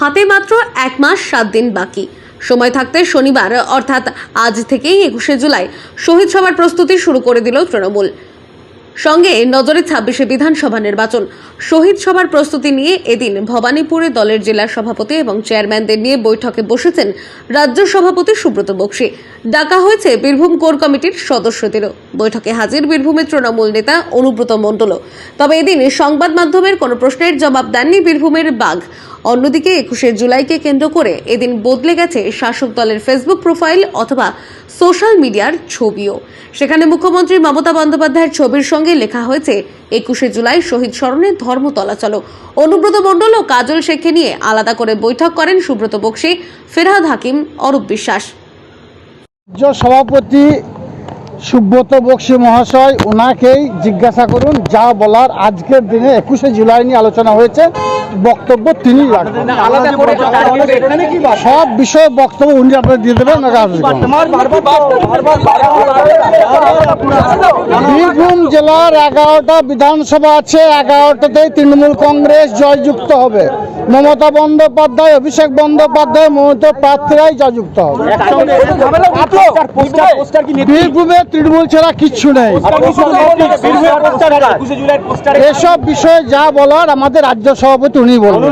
হাতে মাত্র এক মাস, সাত দিন বাকি। সময় থাকতে শনিবার, অর্থাৎ আজ থেকেই একুশে জুলাই, শহীদ সভার প্রস্তুতি শুরু করে দিল তৃণমূল। সঙ্গে নজরে ছাব্বিশে বিধানসভা নির্বাচন। শহীদ সভার প্রস্তুতি নিয়ে এদিন ভবানীপুরে দলের জেলা সভাপতি এবং চেয়ারম্যানদের নিয়ে বৈঠকে বসেছেন রাজ্য সভাপতি সুব্রত বক্সী। ডাকা হয়েছে বীরভূম কোর কমিটির সদস্যদেরও। বৈঠকে হাজির বীরভূমের তৃণমূল নেতা অনুব্রত মণ্ডলও। তবে এদিন সংবাদ মাধ্যমের কোনো প্রশ্নের জবাব দেননি বীরভূমের বাঘ। অন্যদিকে একুশে জুলাইকে কেন্দ্র করে এদিন বদলে গেছে শাসক দলের ফেসবুক প্রোফাইল অথবা সোশ্যাল মিডিয়ার ছবিও। সেখানে মুখ্যমন্ত্রী মমতা বন্দ্যোপাধ্যায়ের ছবির সঙ্গে লেখা হয়েছে, একুশে জুলাই শহীদ স্মরণে ধর্মতলা চলো অনুব্রত মণ্ডল ও কাজল শেখকে নিয়ে আলাদা করে বৈঠক করেন সুব্রত বক্সী, ফেরহাদ হাকিম, অরূপ বিশ্বাস। সভাপতি সুব্রত বক্সি মহাশয় ওনাকেই জিজ্ঞাসা করুন, যা বলার আজকের দিনে একুশে জুলাই নিয়ে আলোচনা হয়েছে। বক্তব্য তিনি রাখবেন। সব বিষয়ে বক্তব্য উনি আপনার দিয়ে দেবেন বীরভূম জেলার এগারোটা বিধানসভা আছে এগারোটাতেই তৃণমূল কংগ্রেস জয়যুক্ত হবে। মমতা বন্দ্যোপাধ্যায়, অভিষেক বন্দ্যোপাধ্যায় মমতা প্রার্থীরাই যুক্ত বীরভূমে তৃণমূল ছাড়া কিচ্ছু নেই। এসব বিষয়ে যা বলার আমাদের রাজ্য সভাপতি উনি বলবেন।